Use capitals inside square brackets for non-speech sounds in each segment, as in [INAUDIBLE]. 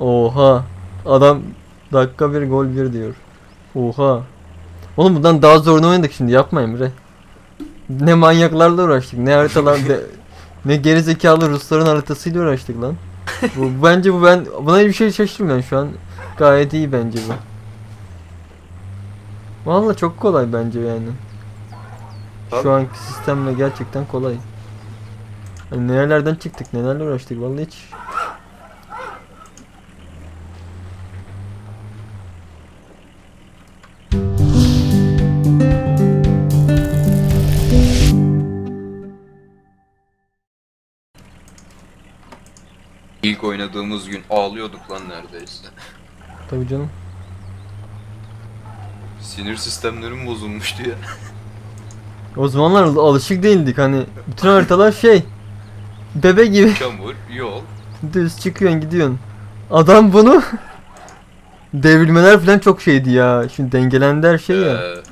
Oha. Adam dakika bir gol bir diyor. Oha. Oğlum bundan daha zorunu oynadık şimdi yapma Emre. Ne manyaklarla uğraştık ne haritalar ne, [LAUGHS] ne gerizekalı Rusların haritasıyla uğraştık lan. Bu, bence bu ben buna bir şey şaşırmıyorum şu an. Gayet iyi bence bu. Vallahi çok kolay bence yani. Şu anki sistemle gerçekten kolay. Hani nerelerden çıktık nelerle uğraştık vallahi hiç. İlk oynadığımız gün ağlıyorduk lan neredeyse. Tabii canım. Sinir sistemlerim bozulmuştu ya. O zamanlar alışık değildik hani bütün haritalar şey bebe gibi Çamur, yol. düz çıkıyorsun gidiyorsun. Adam bunu devrilmeler falan çok şeydi ya. Şimdi dengelendi her şey ya. ee,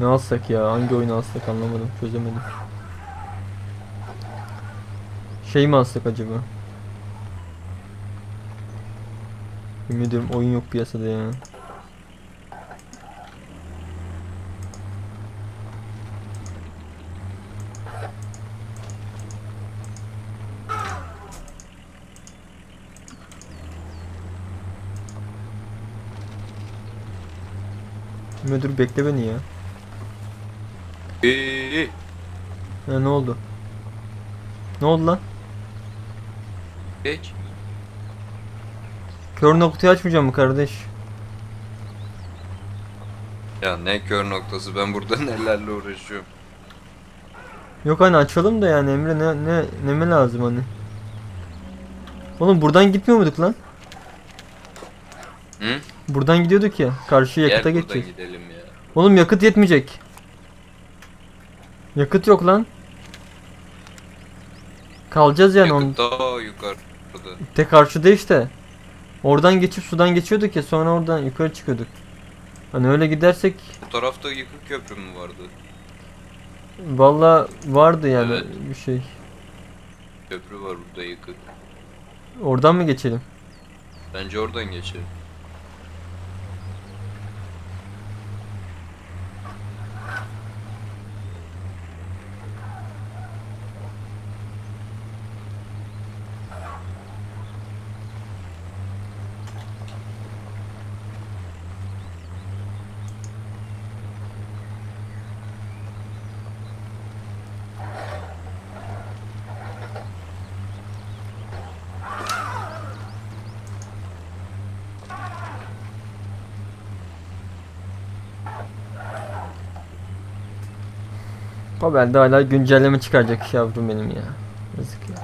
Ne alsak ya? Hangi oyunu alsak anlamadım. Çözemedim. Şey mi alsak acaba? Yemin ediyorum oyun yok piyasada ya. Müdür bekle beni ya. ee, Ha, ne oldu? Ne oldu lan? Geç. Kör noktayı açmayacağım mı kardeş? Ya ne kör noktası ben burada [LAUGHS] nelerle uğraşıyorum. Yok hani açalım da yani Emre ne ne neme lazım hani? Oğlum buradan gitmiyor muyduk lan? Hı? Buradan gidiyorduk ya. Karşıya Gel yakıta buradan geçeceğiz. gidelim ya. Oğlum yakıt yetmeyecek. Yakıt yok lan. Kalacağız yani on Yakıt daha yukarıda. tek karşıda işte. Oradan geçip sudan geçiyorduk ya sonra oradan yukarı çıkıyorduk. Hani öyle gidersek Bu tarafta yıkık köprü mü vardı? valla vardı yani Evet. bir şey. Köprü var burada yıkık. Oradan mı geçelim? Bence oradan geçelim. Haber'de hala güncelleme çıkaracak yavrum benim ya. Yazık ya.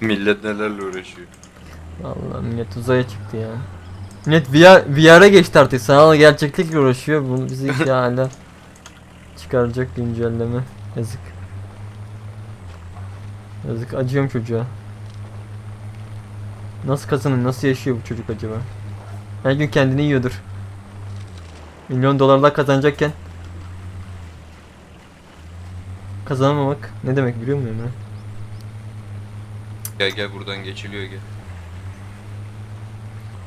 Millet nelerle uğraşıyor. Vallahi millet uzaya çıktı ya. Millet VR, VR'a geçti artık. Sanal gerçeklikle uğraşıyor. Bunu bizi [LAUGHS] hala çıkaracak güncelleme. Yazık. Yazık acıyorum çocuğa. Nasıl kazanır, nasıl yaşıyor bu çocuk acaba? Her gün kendini yiyordur. Milyon dolarlar kazanacakken kazanamamak ne demek biliyor musun Emre? Gel gel buradan geçiliyor gel.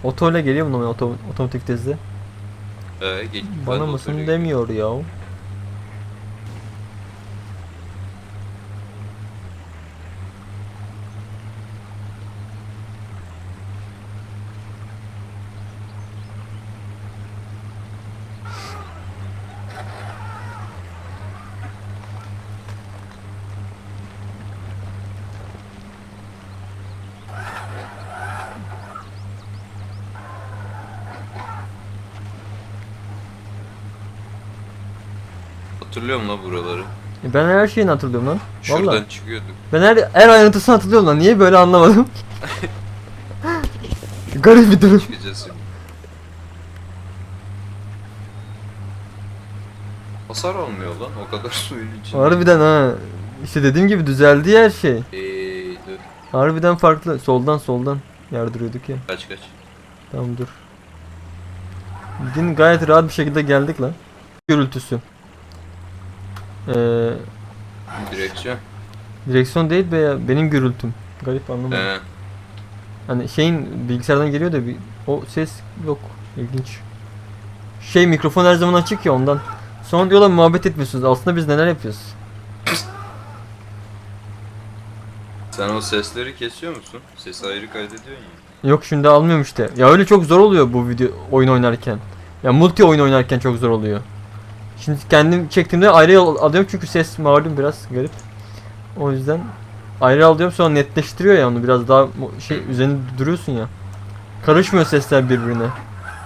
Otoyla geliyor mu oto, otomatik tezde? Ee, geç. Bana mısın demiyor ya. Hatırlıyorum la buraları. E Ben her şeyini hatırlıyorum lan. Şuradan Vallahi. çıkıyorduk. Ben her, her ayrıntısını hatırlıyorum lan. Niye böyle anlamadım. [LAUGHS] Garip bir durum. Çıkacağız şimdi. Hasar almıyor lan o kadar [LAUGHS] suyun içinde. Harbiden ha. İşte dediğim gibi düzeldi her şey. Eee dur. Harbiden farklı. Soldan soldan yardırıyorduk ya. Kaç kaç. Tamam dur. Din gayet rahat bir şekilde geldik lan. Gürültüsü. Ee, Direksiyon. direksiyon değil be ya. Benim gürültüm. Garip anlamadım. He. Hani şeyin bilgisayardan geliyor da bir o ses yok. İlginç. Şey mikrofon her zaman açık ya ondan. Sonra diyorlar muhabbet etmiyorsunuz. Aslında biz neler yapıyoruz? Sen o sesleri kesiyor musun? Sesi ayrı kaydediyorsun ya. Yok şimdi almıyorum işte. Ya öyle çok zor oluyor bu video oyun oynarken. Ya multi oyun oynarken çok zor oluyor. Şimdi kendim çektiğimde ayrı al- alıyorum çünkü ses malum biraz garip. O yüzden ayrı alıyorum sonra netleştiriyor ya onu biraz daha şey üzerinde duruyorsun ya. Karışmıyor sesler birbirine.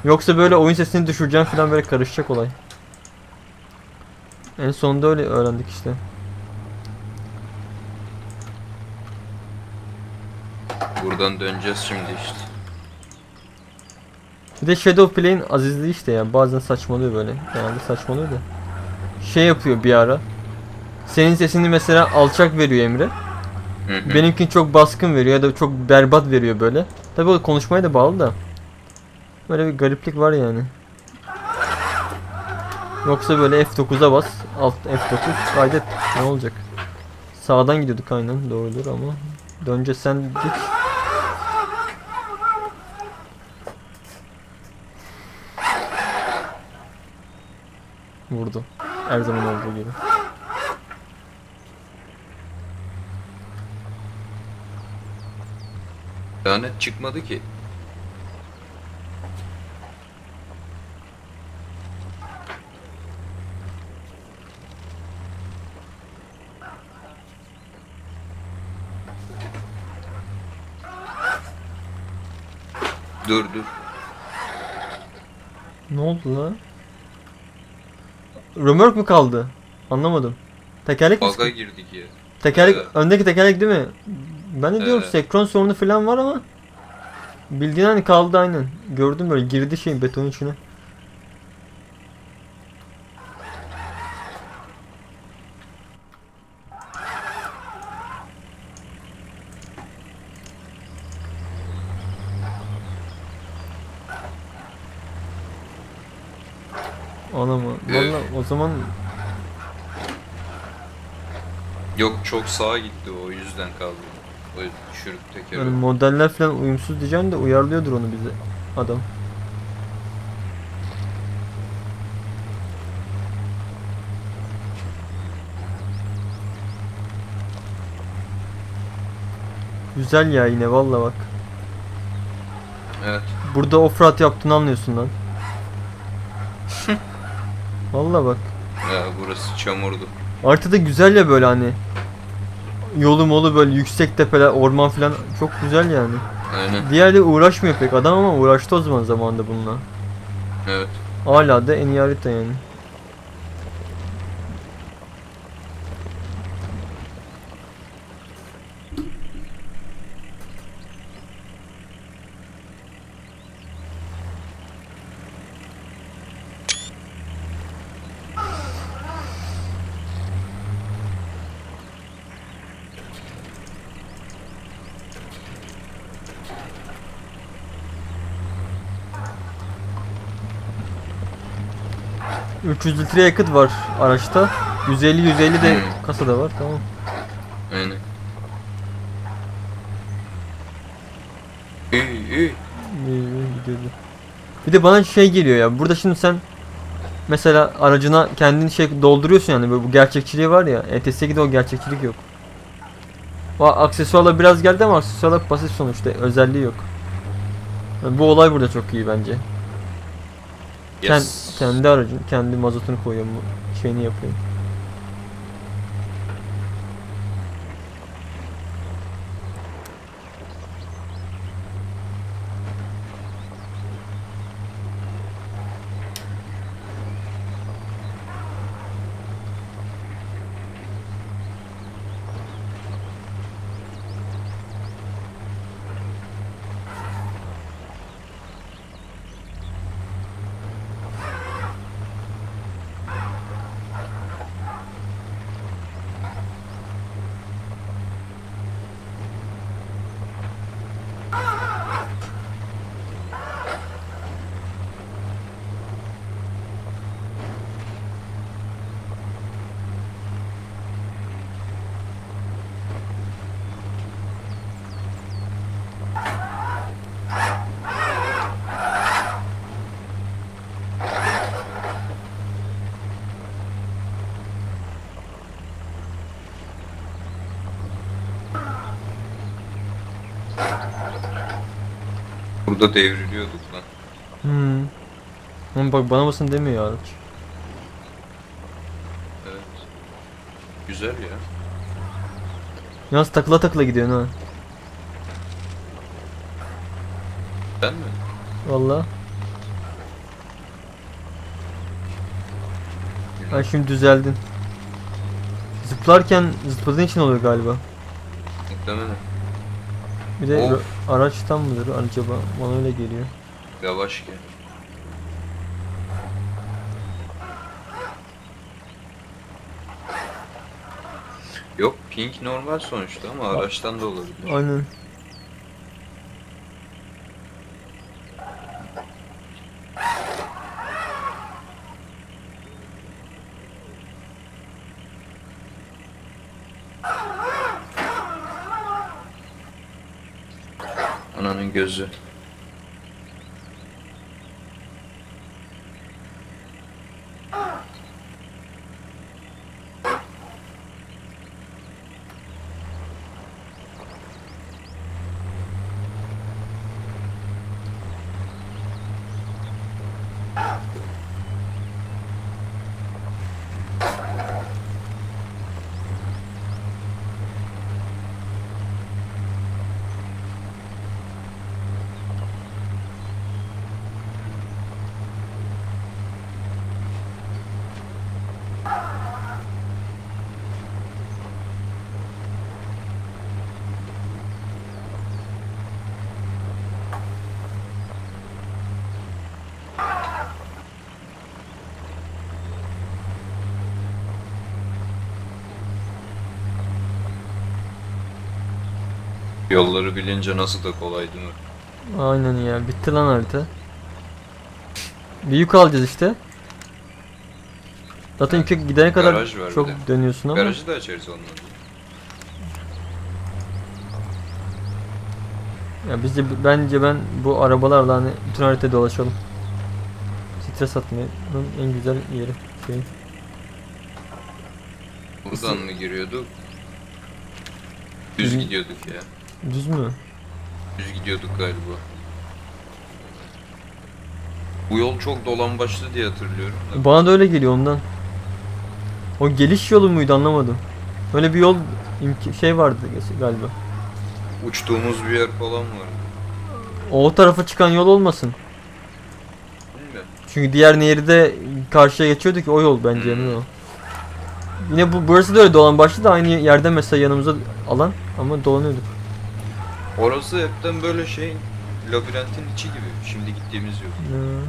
Yoksa böyle oyun sesini düşüreceğim falan böyle karışacak olay. En sonunda öyle öğrendik işte. Buradan döneceğiz şimdi işte. Bir de Shadow Play'in azizliği işte ya bazen saçmalıyor böyle. Genelde saçmalıyor da. Şey yapıyor bir ara. Senin sesini mesela alçak veriyor Emre. Benimkini çok baskın veriyor ya da çok berbat veriyor böyle. Tabii o konuşmaya da bağlı da. Böyle bir gariplik var yani. Yoksa böyle F9'a bas, alt F9 kaydet. Ne olacak? Sağdan gidiyorduk aynen doğrudur ama. Dönce sen git. Vurdu. Her zaman olduğu gibi. Lanet çıkmadı ki. Dur dur. Ne oldu lan? Römork mu kaldı? Anlamadım. Tekerlek mi? Baga girdik ya. Tekerlek, Evet. öndeki tekerlek değil mi? Ben de diyorum Evet. senkron sorunu falan var ama bildiğin hani kaldı aynen. Gördüm böyle girdi şeyin betonun içine. Anama. Evet. Valla o zaman Yok çok sağa gitti o yüzden kaldı. O düşürüp teker. yani modeller falan uyumsuz diyeceğim de uyarlıyordur onu bize adam. Güzel ya yine valla bak. Evet. Burada offroad yaptığını anlıyorsun lan. Valla bak. Ya burası çamurdu. Haritada güzel ya böyle hani. Yolu molu böyle yüksek tepeler, orman falan çok güzel yani. Aynen. Diğerleri uğraşmıyor pek adam ama uğraştı o zaman zamanında bununla. Evet. Hala da en iyi harita yani. ...300 litre yakıt var araçta. 150-150 de Hmm. kasada var tamam. Aynen. İyi iyi. İyi, iyi gidiyordu. Bir de bana şey geliyor ya. Burada şimdi sen mesela aracına kendin şey dolduruyorsun yani böyle bu gerçekçiliği var ya. ETS2'de o gerçekçilik yok. O aksesuarla biraz geldi ama aksesuarlar pasif sonuçta özelliği yok. Yani bu olay burada çok iyi bence. Kend, Yes. Kendi aracın kendi mazotunu koyuyor mu şeyini yapıyor. Burada devriliyorduk lan. Hmm. Ama bak bana basın demiyor araç. Evet. Güzel ya. Yalnız takıla takıla gidiyorsun ha. Ben mi? Valla. Ha şimdi düzeldin. Zıplarken zıpladığın için oluyor galiba. Muhtemelen. Bir de Of. araçtan mıdır acaba? Bana öyle geliyor. Yavaş gel. Yok pink normal sonuçta ama araçtan da olabilir. Aynen. Ananın gözü. Yolları bilince nasıl da kolay değil mi? Aynen ya. Bitti lan harita. Bir yük alacağız işte. Zaten yüke gidene kadar Garaj var bir çok de. dönüyorsun ama. Garajı da açarız onunla. Ya bizce bence ben bu arabalarla hani bütün harita dolaşalım. Stres atmanın en güzel yeri şey. Buradan mı giriyorduk? Düz Düz- gidiyorduk ya. Düz mü? Düz gidiyorduk galiba. Bu yol çok dolambaçlı diye hatırlıyorum. da. Bana da öyle geliyor ondan. O geliş yolu muydu anlamadım. Öyle bir yol şey vardı galiba. Uçtuğumuz bir yer falan var. O tarafa çıkan yol olmasın. Bilmiyorum. Çünkü diğer nehirde karşıya geçiyordu ki o yol bence Hmm. emin ol. Yine bu burası da öyle dolan başlı da aynı yerde mesela yanımıza alan ama dolanıyorduk. Orası hepten böyle şey labirentin içi gibi. Şimdi gittiğimiz yol. Hmm.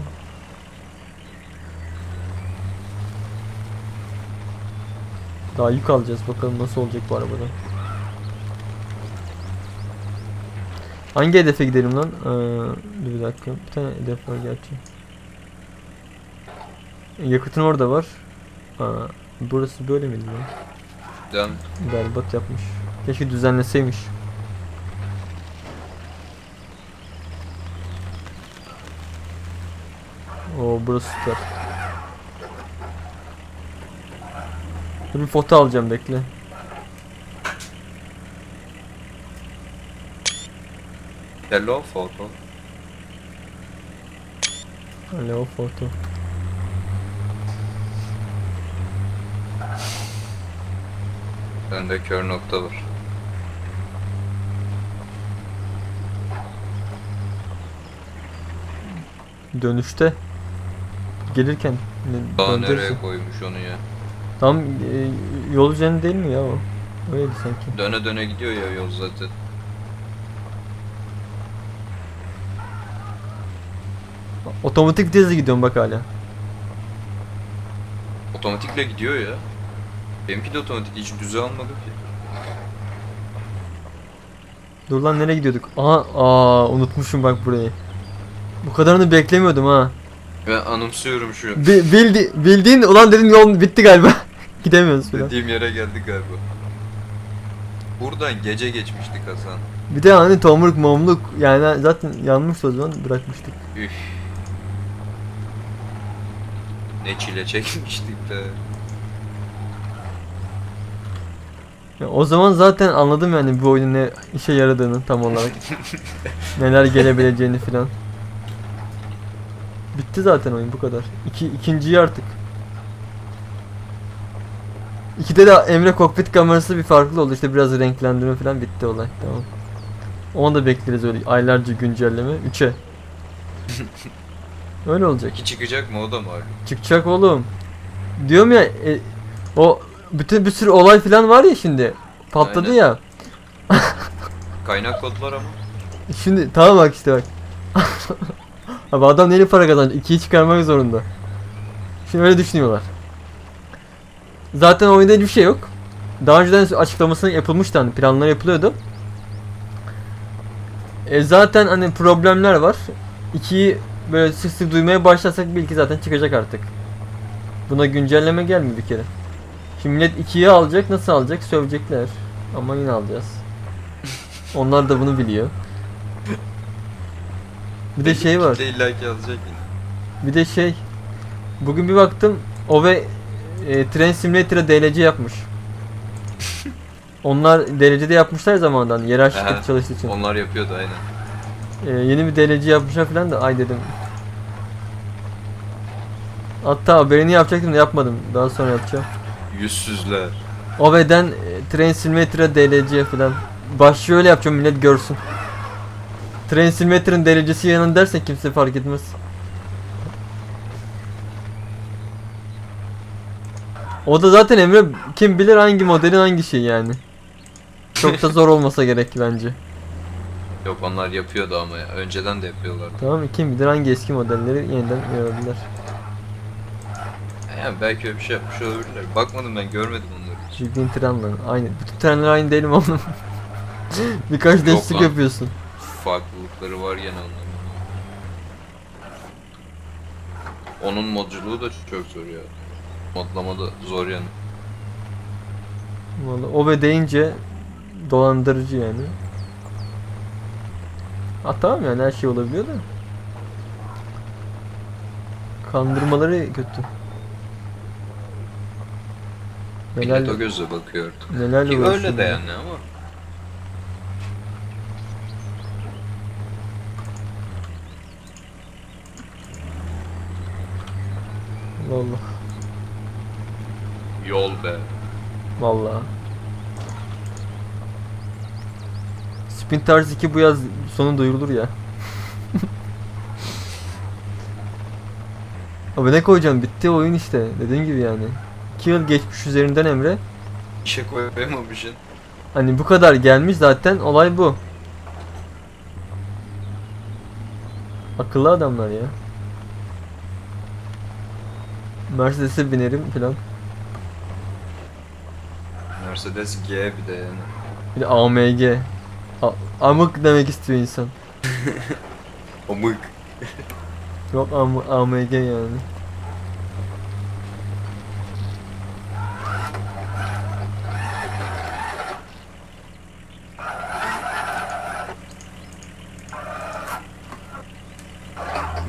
Daha yük alacağız bakalım nasıl olacak bu arabada. Hangi hedefe gidelim lan? Ee, dur bir dakika. Bir tane hedef var gerçi. Yakıtın orada var. Aa, burası böyle miydi lan? Berbat yapmış. Keşke düzenleseymiş. Oo burası. Dur bir foto alacağım bekle. Hello photo. Alo foto. Bende kör nokta var. Dönüşte. Gelirken. Daha döndürürsün. nereye koymuş onu ya? Tam e, yol üzerinde değil mi ya o? Öyleydi sanki. Döne döne gidiyor ya yol zaten. Otomatik vitesle gidiyorum bak hala. Otomatikle gidiyor ya. Benimki de otomatik hiç düze almadı ki. Dur lan nereye gidiyorduk? Aha, aa unutmuşum bak burayı. Bu kadarını beklemiyordum ha. Ben anımsıyorum şu Bi- bildi, bildiğin ulan dedim yol bitti galiba. [LAUGHS] Gidemiyoruz falan. dediğim yere geldik galiba. Buradan gece geçmiştik Hasan. Bir de hani tomruk momluk yani zaten yanmıştı o zaman bırakmıştık. Üf. Ne çile çekmiştik de. Ya o zaman zaten anladım yani bu oyunun ne işe yaradığını tam olarak. [LAUGHS] Neler gelebileceğini filan. Bitti zaten oyun bu kadar. İki, ikinciyi artık. İkide de Emre kokpit kamerası bir farklı oldu. İşte biraz renklendirme falan bitti olay. Tamam. Onu da bekleriz öyle aylarca güncelleme. 3'e. [LAUGHS] öyle olacak. İki çıkacak mı o da malum. Çıkacak oğlum. Diyorum ya e, o bütün bir sürü olay falan var ya şimdi. Patladı Aynen. ya. Kaynak kodlar ama. Şimdi tamam bak işte bak. [LAUGHS] Abi adam neyle para kazanacak? İkiyi çıkarmak zorunda. Şimdi öyle düşünüyorlar. Zaten oyunda hiçbir şey yok. Daha önceden açıklamasını yapılmıştı hani planlar yapılıyordu. E zaten hani problemler var. İkiyi böyle sık sık duymaya başlasak belki zaten çıkacak artık. Buna güncelleme gelmiyor bir kere. Şimdi millet ikiyi alacak nasıl alacak sövecekler. Ama yine alacağız. [LAUGHS] Onlar da bunu biliyor. Bir de şey var. Kitle illaki yazacak yine. Bir de şey. Bugün bir baktım. O ve e, Train Simulator'a DLC yapmış. [LAUGHS] Onlar DLC'de yapmışlar zamandan. Yerel şirket çalıştığı için. Onlar yapıyordu aynen. E, yeni bir DLC yapmışlar falan da ay dedim. Hatta haberini yapacaktım da yapmadım. Daha sonra yapacağım. Yüzsüzler. OV'den e, Train Simulator'a DLC falan. Başlıyor öyle yapacağım millet görsün. Train Simulator'ın DLC'si yanında dersen kimse fark etmez. O da zaten Emre kim bilir hangi modelin hangi şey yani. Çok da zor olmasa gerek bence. [LAUGHS] Yok onlar yapıyordu ama ya. Önceden de yapıyorlardı. Tamam? Kim bilir hangi eski modelleri yeniden yapabilirler. Yani belki öyle bir şey yapmış olabilirler. Bakmadım ben görmedim onları. Bildiğin trenle aynı. Bütün trenler aynı değil mi oğlum? [LAUGHS] Birkaç değişiklik lan. yapıyorsun. Farklılıkları var gene onların. Onun modculuğu da çok zor ya. Modlama da zor yani. Vallahi o ve deyince dolandırıcı yani. Ha tamam yani her şey olabiliyor da. Kandırmaları kötü. Millet o Neler, gözle bakıyor artık. nelerle Ki öyle de ya. yani ama. Vallahi. Yol be. Vallahi. Spin Tars 2 bu yaz sonu duyurulur ya. [LAUGHS] Abi ne koyacağım bitti oyun işte dediğim gibi yani. 2 yıl geçmiş üzerinden Emre. İşe koyamamışsın. Hani bu kadar gelmiş zaten olay bu. Akıllı adamlar ya. Mercedes'e binerim falan. Mercedes G bir de yani. Bir de AMG. A- amık demek istiyor insan. [LAUGHS] Omuk. Yok am AMG yani.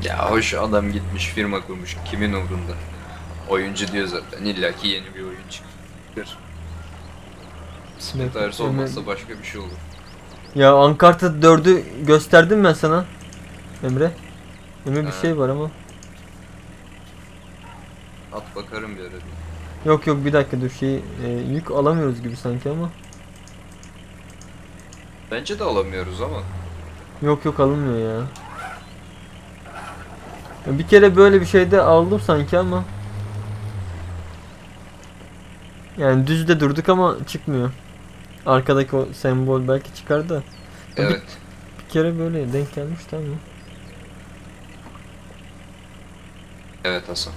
Ya hoş adam gitmiş firma kurmuş. Kimin umrunda? Oyuncu diyor zaten. İlla ki yeni bir oyun çıkar. Split Tires olmazsa başka bir şey olur. Ya Ankarta 4'ü gösterdim ben sana. Emre. Emre bir Ha. şey var ama. At bakarım bir ara. bir. Yok yok bir dakika dur şey e, yük alamıyoruz gibi sanki ama. Bence de alamıyoruz ama. Yok yok alınmıyor ya. Ya Bir kere böyle bir şeyde aldım sanki ama. Yani düzde durduk ama çıkmıyor. Arkadaki o sembol belki çıkar da. Evet. Bir kere böyle denk gelmişti ama. Evet Hasan.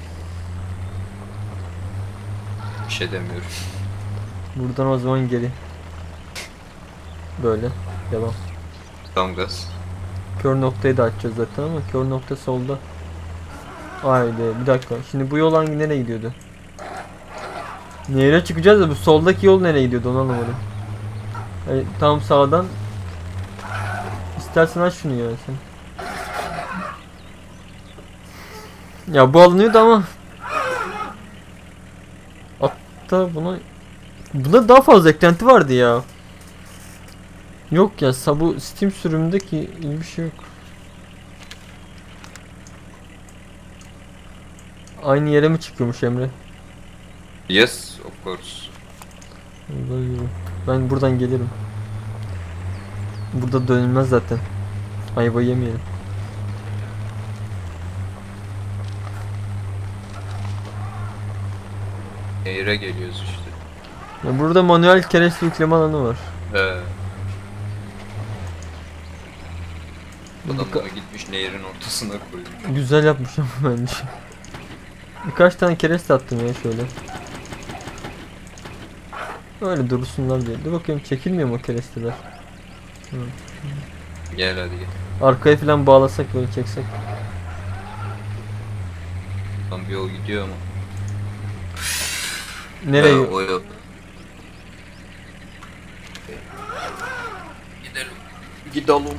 Bir şey demiyorum. Buradan o zaman geri. Böyle. Devam. Tam gaz. Kör noktayı da açacağız zaten ama kör nokta solda. Haydi bir dakika. Şimdi bu yol hangi nereye gidiyordu? Nereye çıkacağız da bu soldaki yol nereye gidiyordu onu anlamadım. Yani tam sağdan. İstersen aç şunu ya sen. Ya bu alınıyordu ama. Hatta buna Bunda daha fazla eklenti vardı ya. Yok ya bu Steam sürümündeki iyi bir şey yok. Aynı yere mi çıkıyormuş Emre? Yes, of course. Yürü. Ben buradan gelirim. Burada dönülmez zaten. Ayva yemeyelim. Nehire geliyoruz işte. Ya burada manuel kereste yükleme alanı var. He. Adam ka- bunu gitmiş nehirin ortasına koymuş. Güzel yapmış ama [LAUGHS] bence. Birkaç tane kereste attım ya şöyle. Öyle dursunlar diye. Dur bakayım çekilmiyor mu keresteler? Gel hadi gel. Arkaya falan bağlasak böyle çeksek. Tam bir yol gidiyor ama. Nereye? Ha, o yol. Gidelim. Gidelim.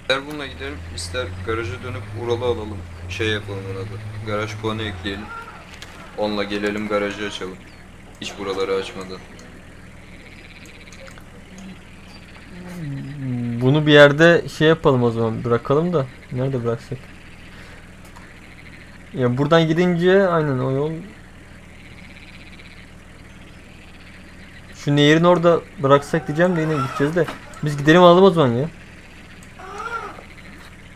İster bununla gidelim, ister garaja dönüp Ural'ı alalım. Şey yapalım ona da. Garaj puanı ekleyelim. Onunla gelelim garajı açalım. Hiç buraları açmadan. Bunu bir yerde şey yapalım o zaman bırakalım da. Nerede bıraksak? Ya buradan gidince aynen o yol Şu nehirin orada bıraksak diyeceğim de yine gideceğiz de. Biz gidelim alalım o zaman ya.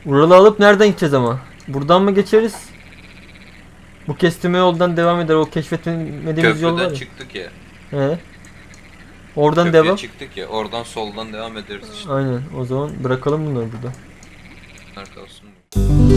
Ural'ı alıp nereden gideceğiz ama? Buradan mı geçeriz? Bu kestirme yoldan devam eder. O keşfetmediğimiz yol var Köprüden ya. çıktık ya. He. Oradan Köprüye devam. çıktık ya. Oradan soldan devam ederiz işte. Aynen. O zaman bırakalım bunları burada. Bunlar kalsın.